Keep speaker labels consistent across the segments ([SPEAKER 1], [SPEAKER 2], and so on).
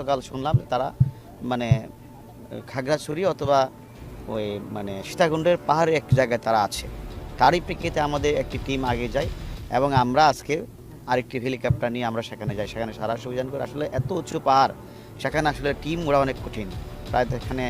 [SPEAKER 1] গতকাল শুনলাম তারা মানে খাগড়াছড়ি অথবা ওই মানে সীতাকুণ্ডের পাহাড়ে এক জায়গায় তারা আছে। তারই প্রেক্ষিতে আমাদের একটি টিম আগে যায় এবং আমরা আজকে আরেকটি হেলিকপ্টার নিয়ে আমরা সেখানে যাই। সেখানে সারা অভিযান করে আসলে এত উঁচু পাহাড়, সেখানে আসলে টিম ওরা অনেক কঠিন। প্রায় তো এখানে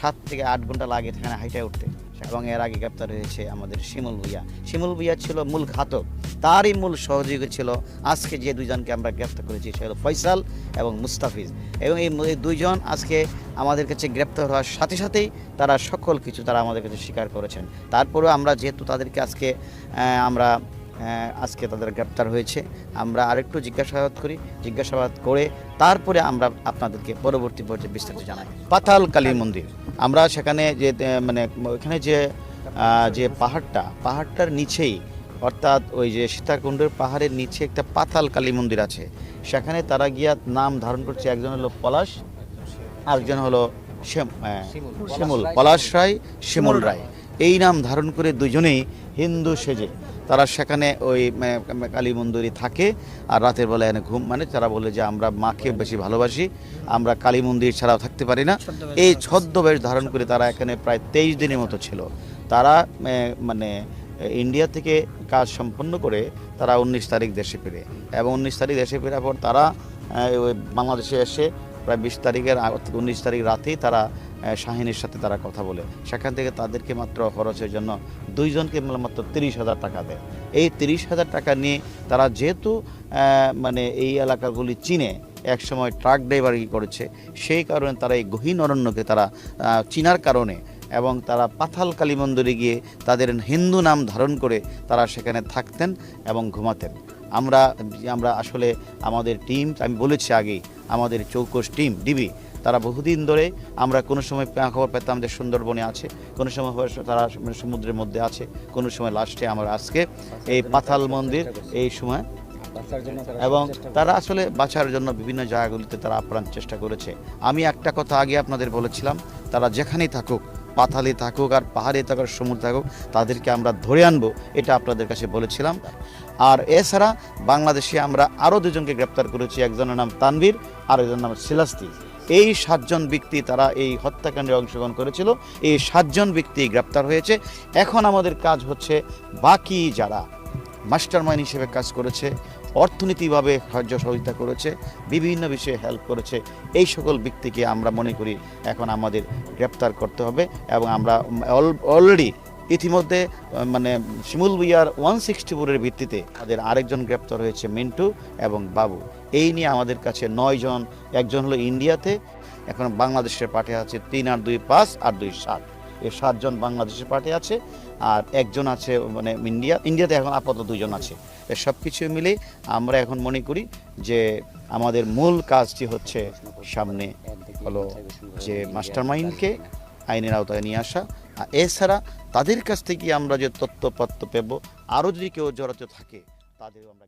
[SPEAKER 1] সাত থেকে আট ঘণ্টা লাগে সেখানে হাইটে উঠতে। এবং এর আগে গ্রেপ্তার হয়েছে আমাদের শিমুল ভুইয়া। শিমুল ভুইয়া ছিল মূল ঘাতক। তারই মূল সহযোগী ছিল আজকে যে দুইজনকে আমরা গ্রেপ্তার করেছি, সে হলো ফয়সাল এবং মুস্তাফিজ। এবং এই দুইজন আজকে আমাদের কাছে গ্রেপ্তার হওয়ার সাথে সাথেই তারা সকল কিছু তারা আমাদের কাছে স্বীকার করেছেন। তারপরেও আমরা যেহেতু তাদেরকে আজকে আমরা আজকে তাদের গ্রেপ্তার হয়েছে, আমরা আরেকটু জিজ্ঞাসাবাদ করি, জিজ্ঞাসাবাদ করে তারপরে আমরা আপনাদেরকে পরবর্তী পর্যায়ে বিস্তারিত জানাই। পাতাল কালী মন্দির, আমরা সেখানে যে মানে ওখানে যে যে পাহাড়টা, পাহাড়টার নিচেই অর্থাৎ ওই যে সীতাকুণ্ডের পাহাড়ের নিচে একটা পাতাল কালী মন্দির আছে। সেখানে তারা গিয়া নাম ধারণ করছে একজন হলো পলাশ আরেকজন হলো শিমুল। পলাশ রায় শিমুল রায়। এই নাম ধারণ করে দুজনেই হিন্দু সেজে। তারা সেখানে ওই কালী মন্দিরে থাকে আর রাতের বেলা এনে ঘুম মানে তারা বলে যে আমরা মাকে বেশি ভালোবাসি আমরা কালী মন্দির ছাড়াও থাকতে পারি না। এই ছদ্মবেশ ধারণ করে তারা এখানে প্রায় তেইশ দিনের মতো ছিল। তারা মানে ইন্ডিয়া থেকে কাজ সম্পন্ন করে তারা উনিশ তারিখ দেশে ফিরে। এবং উনিশ তারিখ দেশে ফেরার পর তারা বাংলাদেশে এসে প্রায় বিশ তারিখের উনিশ তারিখ রাতেই তারা শাহিনের সাথে তারা কথা বলে। সেখান থেকে তাদেরকে মাত্র খরচের জন্য দুইজনকে মাত্র তিরিশ হাজার টাকা দেয়। এই তিরিশ হাজার টাকা নিয়ে তারা যেহেতু মানে এই এলাকাগুলি চিনে একসময় ট্রাক ড্রাইভারি করেছে, সেই কারণে তারা এই গহীন অরণ্যকে তারা চিনার কারণে এবং তারা পাথাল কালী মন্দিরে গিয়ে তাদের হিন্দু নাম ধারণ করে তারা সেখানে থাকতেন এবং ঘুমাতেন। আমরা আমরা আসলে আমাদের টিম আমি বলেছি আগেই, আমাদের চৌকস টিম ডিবি তারা বহুদিন ধরে আমরা কোনো সময় খবর পেতাম যে সুন্দরবনে আছে, কোনো সময় তারা সমুদ্রের মধ্যে আছে, কোনো সময় লাস্টে আমরা আজকে এই পাথাল মন্দির এই সময় এবং তারা আসলে বাঁচার জন্য বিভিন্ন জায়গাগুলিতে তারা আপ্রাণ চেষ্টা করেছে। আমি একটা কথা আগে আপনাদের বলেছিলাম, তারা যেখানেই থাকুক পাথালে থাকুক আর পাহাড়ে থাকুক সমুদ্র থাকুক, তাদেরকে আমরা ধরে আনব, এটা আপনাদের কাছে বলেছিলাম। আর এছাড়া বাংলাদেশে আমরা আরও দুজনকে গ্রেপ্তার করেছি, একজনের নাম তানভীর আর একজনের নাম সিলাস্তি। এই সাতজন ব্যক্তি তারা এই হত্যাকাণ্ডে অংশগ্রহণ করেছিল, এই সাতজন ব্যক্তি গ্রেপ্তার হয়েছে। এখন আমাদের কাজ হচ্ছে বাকি যারা মাস্টার মাইন্ড হিসেবে কাজ করেছে অর্থনীতিভাবে সাহায্য সহযোগিতা করেছে, বিভিন্ন বিষয়ে হেল্প করেছে। এই সকল ব্যক্তিকে আমরা মনে করি এখন আমাদের গ্রেপ্তার করতে হবে এবং আমরা অলরেডি ইতিমধ্যে মানে শিমুল বিয়ার ওয়ান সিক্সটি ফোরের ভিত্তিতে আমাদের আরেকজন গ্রেপ্তার হয়েছে মিন্টু এবং বাবু। এই নিয়ে আমাদের কাছে নয় জন, একজন হলো ইন্ডিয়াতে, এখন বাংলাদেশের পাঠে আছে তিন আর দুই পাঁচ আর দুই সাত। সাতজন বাংলাদেশের পার্টি আছে আর একজন আছে মানে ইন্ডিয়া। ইন্ডিয়াতে এখন আপাতত দুজন আছে। সব কিছু মিলে আমরা এখন মনে করি যে আমাদের মূল কাজটি হচ্ছে সামনে হলো যে মাস্টার মাইন্ডকে আইনের আওতায় নিয়ে আসা। আর এছাড়া তাদের কাছ থেকে আমরা যে তথ্যপত্র পেব, আরও যদি কেউ জড়াতে থাকে, তাদেরও আমরা